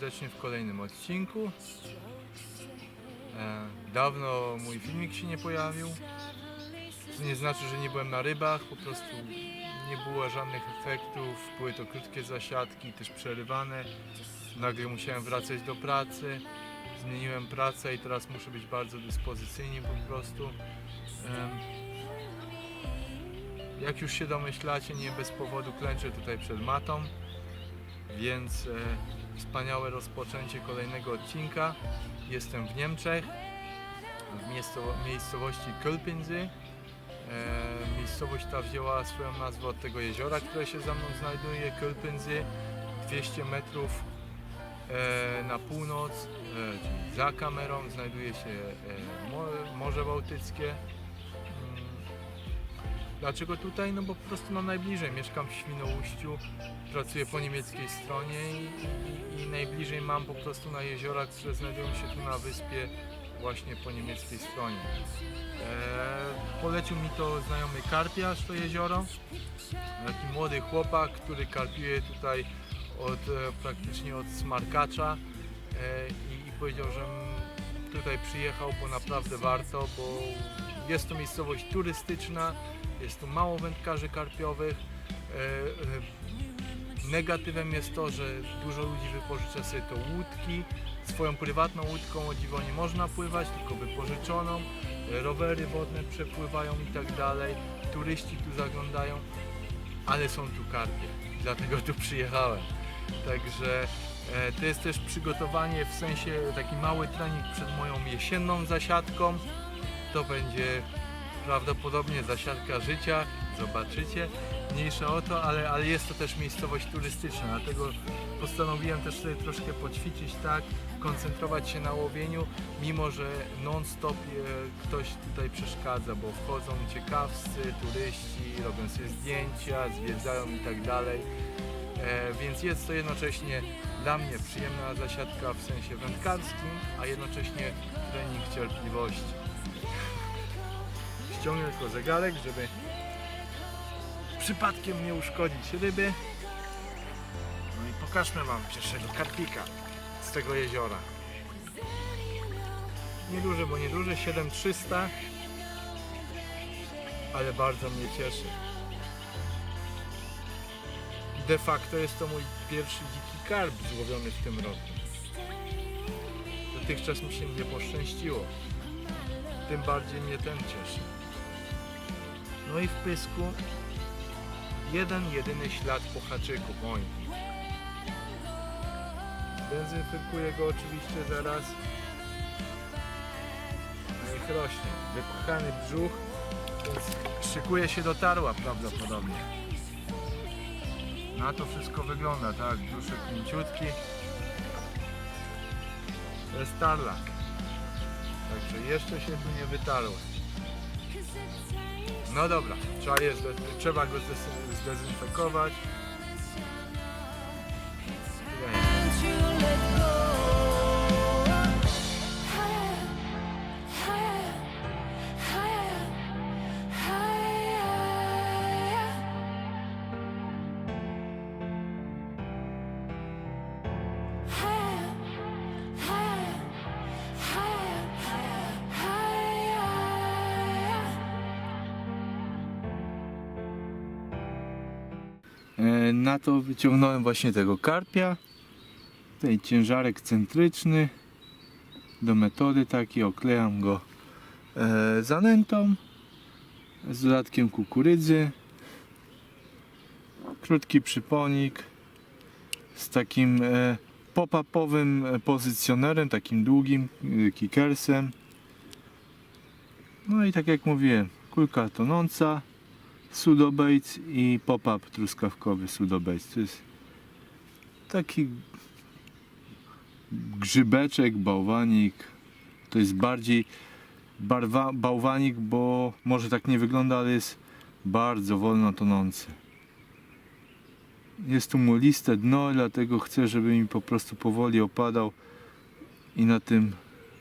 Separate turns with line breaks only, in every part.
Serdecznie w kolejnym odcinku. E, dawno mój filmik się nie pojawił. To nie znaczy, że nie byłem na rybach, po prostu nie było żadnych efektów. Były to krótkie zasiadki, też przerywane. Nagle musiałem wracać do pracy. Zmieniłem pracę i teraz muszę być bardzo dyspozycyjny po prostu. Em, jak już się domyślacie, nie bez powodu klęczę tutaj przed matą, więc e, wspaniałe rozpoczęcie kolejnego odcinka. Jestem w Niemczech, w miejscowo- miejscowości Kölpinsy. E, miejscowość ta wzięła swoją nazwę od tego jeziora, które się za mną znajduje, Kölpinsy, 200 metrów e, na północ, e, czyli za kamerą znajduje się Mo- Morze Bałtyckie. Dlaczego tutaj? No bo po prostu mam najbliżej. Mieszkam w Świnoujściu, pracuję po niemieckiej stronie i, i, i najbliżej mam po prostu na jeziora, które znajdują się tu na wyspie właśnie po niemieckiej stronie. E, polecił mi to znajomy karpiarz, to jezioro. Taki młody chłopak, który karpiuje tutaj od, e, praktycznie od smarkacza e, i, i powiedział, że tutaj przyjechał, bo naprawdę warto, bo jest to miejscowość turystyczna, jest tu mało wędkarzy karpiowych. E, e, Negatywem jest to, że dużo ludzi wypożycza sobie to łódki. Swoją prywatną łódką o dziwo nie można pływać, tylko wypożyczoną. E, Rowery wodne przepływają i tak dalej. Turyści tu zaglądają, ale są tu karpie. Dlatego tu przyjechałem. Także to jest też przygotowanie w sensie taki mały trening przed moją jesienną zasiadką. To będzie prawdopodobnie zasiadka życia, zobaczycie. Mniejsza o to, ale, ale jest to też miejscowość turystyczna, dlatego postanowiłem też sobie troszkę poćwiczyć, tak, koncentrować się na łowieniu, mimo że non-stop e, ktoś tutaj przeszkadza, bo wchodzą ciekawscy, turyści, robią sobie zdjęcia, zwiedzają i tak dalej. E, więc jest to jednocześnie dla mnie przyjemna zasiadka w sensie wędkarskim, a jednocześnie trening cierpliwości. Ściągnę tylko zegarek, żeby przypadkiem nie uszkodzić ryby. No i pokażmy Wam pierwszego karpika z tego jeziora. Nieduży, bo nieduży, 7300, ale bardzo mnie cieszy. De facto jest to mój pierwszy dziki karp złowiony w tym roku. Dotychczas mi się nie poszczęściło. Tym bardziej mnie ten cieszy. No i w pysku jeden jedyny ślad po haczyku moim. Dezynfekuję go oczywiście zaraz. No niech rośnie. Wypchany brzuch, więc szykuje się do tarła prawdopodobnie. Na to wszystko wygląda, tak? Brzuszek mięciutki. To jest tarlak. Także jeszcze się tu nie wytarło. No dobra, trzeba, je, trzeba go zdez- zdezynfekować. Na to wyciągnąłem właśnie tego karpia. Tutaj ciężarek centryczny. Do metody takiej oklejam go e, zanętą z dodatkiem kukurydzy. Krótki przyponik z takim e, pop-upowym e, pozycjonerem, takim długim kickersem. No i tak jak mówiłem, kulka tonąca sudobaits i pop-up truskawkowy sudobaits. To jest taki grzybeczek, bałwanik. To jest bardziej barwa, bałwanik, bo może tak nie wygląda, ale jest bardzo wolno tonący. Jest tu muliste dno, dlatego chcę, żeby mi po prostu powoli opadał i na tym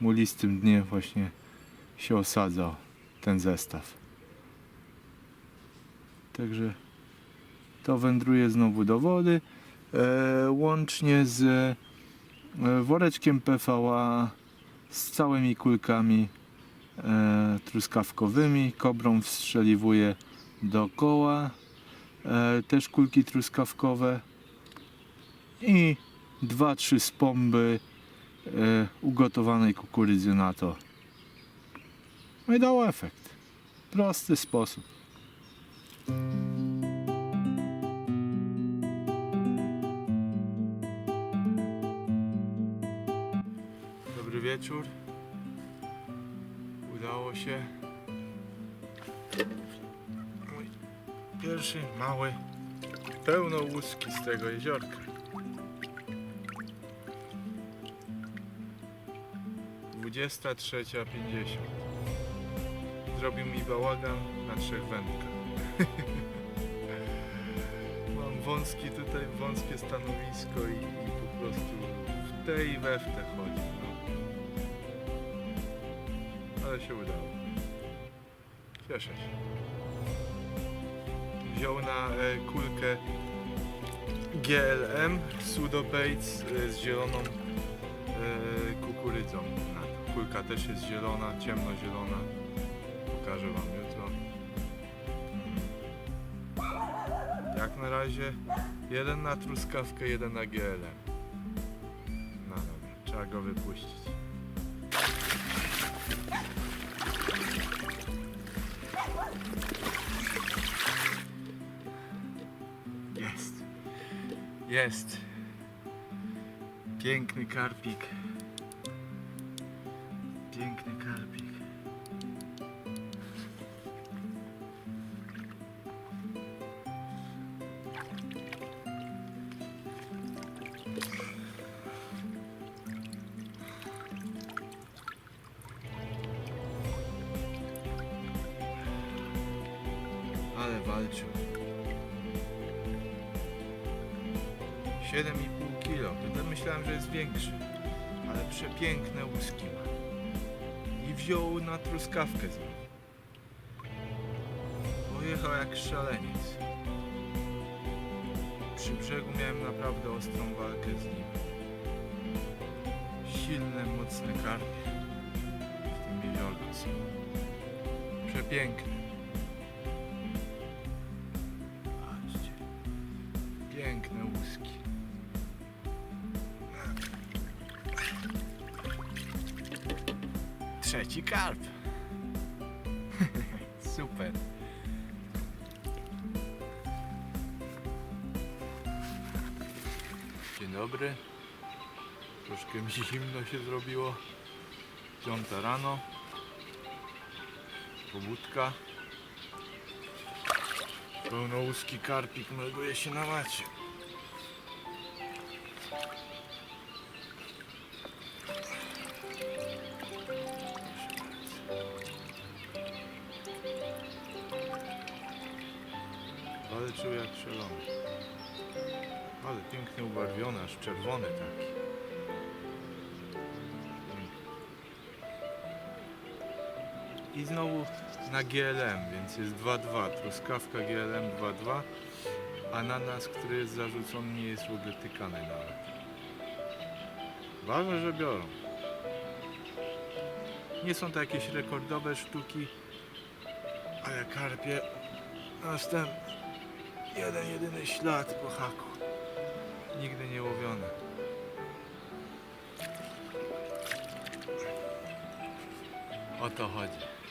mulistym dnie właśnie się osadzał ten zestaw. Także to wędruje znowu do wody. e, łącznie z e, woreczkiem PVA, z całymi kulkami e, truskawkowymi. Kobrą wstrzeliwuję dookoła e, też kulki truskawkowe i dwa, trzy spomby e, ugotowanej kukurydzy na to. No i dało efekt. Prosty sposób. Dobry wieczór. Udało się. Mój pierwszy mały, pełno łuski z tego jeziorka. Dwudziesta trzecia pięćdziesiąt. Zrobił mi bałagan na trzech wędkach. Mam wąski tutaj, wąskie stanowisko i, i po prostu w te i we w te chodzi. No. Ale się udało. Cieszę się. Wziął na e, kulkę GLM Sudobates e, z zieloną e, kukurydzą. Kulka też jest zielona, ciemnozielona. Pokażę Wam jutro. Jak na razie jeden na truskawkę, jeden na GLM. No dobra, trzeba go wypuścić. Jest. Jest. Piękny karpik. Ale walczył. 7,5 kg. Wtedy myślałem, że jest większy. Ale przepiękne łuski ma. I wziął na truskawkę z nim. Pojechał jak szaleniec. Przy brzegu miałem naprawdę ostrą walkę z nim. Silne, mocne karpie. W tym jeziorku są. Przepiękne. Trzeci karp. Super. Dzień dobry. Troszkę mi zimno się zrobiło. Piąta rano. Pobudka. Pełnołuski karpik melduje się na macie. Walczył jak szalony. Ale pięknie ubarwiony, aż czerwony taki. I znowu na GLM, więc jest 2-2. Truskawka GLM 2-2. Ananas, który jest zarzucony, nie jest w ogóle tykany nawet. Ważne, że biorą. Nie są to jakieś rekordowe sztuki, ale karpie następny. Jeden, jedyny ślad po haku. Nigdy nie łowiony. O to chodzi.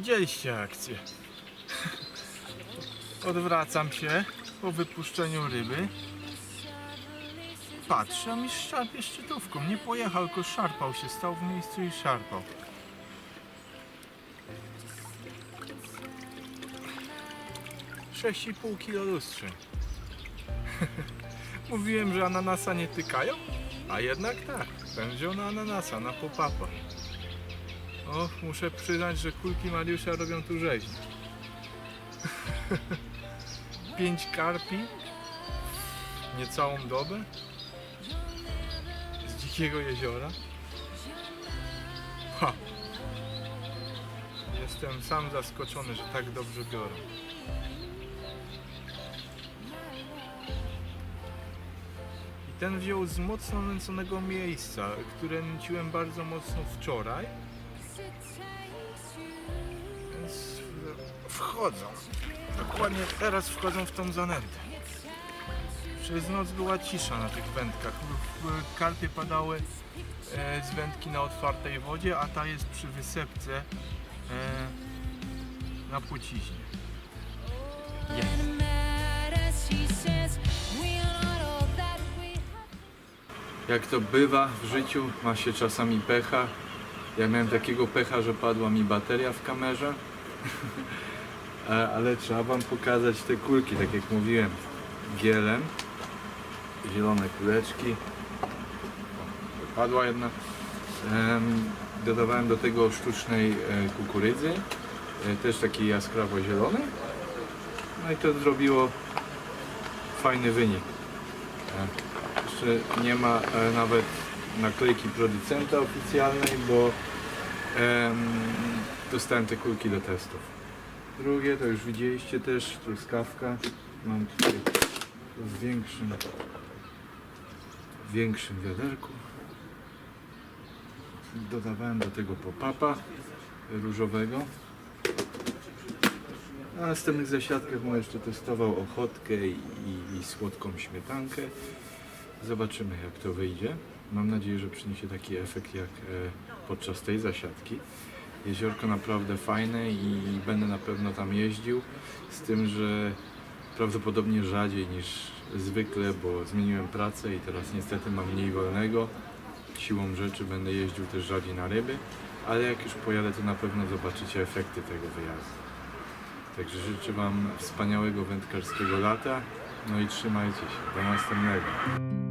Widzieliście akcję. Odwracam się po wypuszczeniu ryby. Patrzę, a szarpie szczytówką. Nie pojechał, tylko szarpał się. Stał w miejscu i szarpał. Sześć i pół kilo lustrzeń. Mówiłem, że ananasa nie tykają, a jednak tak. Pędzią na ananasa, na popapa. Muszę przyznać, że kulki Mariusza robią tu rzeźnię. Pięć karpi, niecałą dobę, z dzikiego jeziora. Ha. Jestem sam zaskoczony, że tak dobrze biorą. I ten wziął z mocno nęconego miejsca, które nęciłem bardzo mocno wczoraj. Więc wchodzą. Dokładnie teraz wchodzą w tą zanętę. Przez noc była cisza na tych wędkach. W- Karpie padały e, z wędki na otwartej wodzie, a ta jest przy wysepce e, na płciźnie. Jest. Jak to bywa w życiu, ma się czasami pecha. Ja miałem takiego pecha, że padła mi bateria w kamerze. Ale trzeba wam pokazać te kulki, tak jak mówiłem. Gielem. Zielone kuleczki. Padła jedna. Em, Dodawałem do tego sztucznej e, kukurydzy. e, Też takiej jaskrawo zielonej. No i to zrobiło fajny wynik. E, Jeszcze nie ma nawet naklejki producenta oficjalnej, bo em, dostałem te kulki do testów. Drugie to już widzieliście też, truskawka. Mam tutaj w większym, w większym wiaderku. Dodawałem do tego pop-upa różowego. A na następnych zasiadkach mu jeszcze testował ochotkę i, i, i słodką śmietankę. Zobaczymy jak to wyjdzie. Mam nadzieję, że przyniesie taki efekt jak e, podczas tej zasiadki. Jeziorko naprawdę fajne i będę na pewno tam jeździł. Z tym, że prawdopodobnie rzadziej niż zwykle, bo zmieniłem pracę i teraz niestety mam mniej wolnego. Siłą rzeczy będę jeździł też rzadziej na ryby, ale jak już pojadę, to na pewno zobaczycie efekty tego wyjazdu. Także życzę Wam wspaniałego wędkarskiego lata. No i trzymajcie się. Do następnego.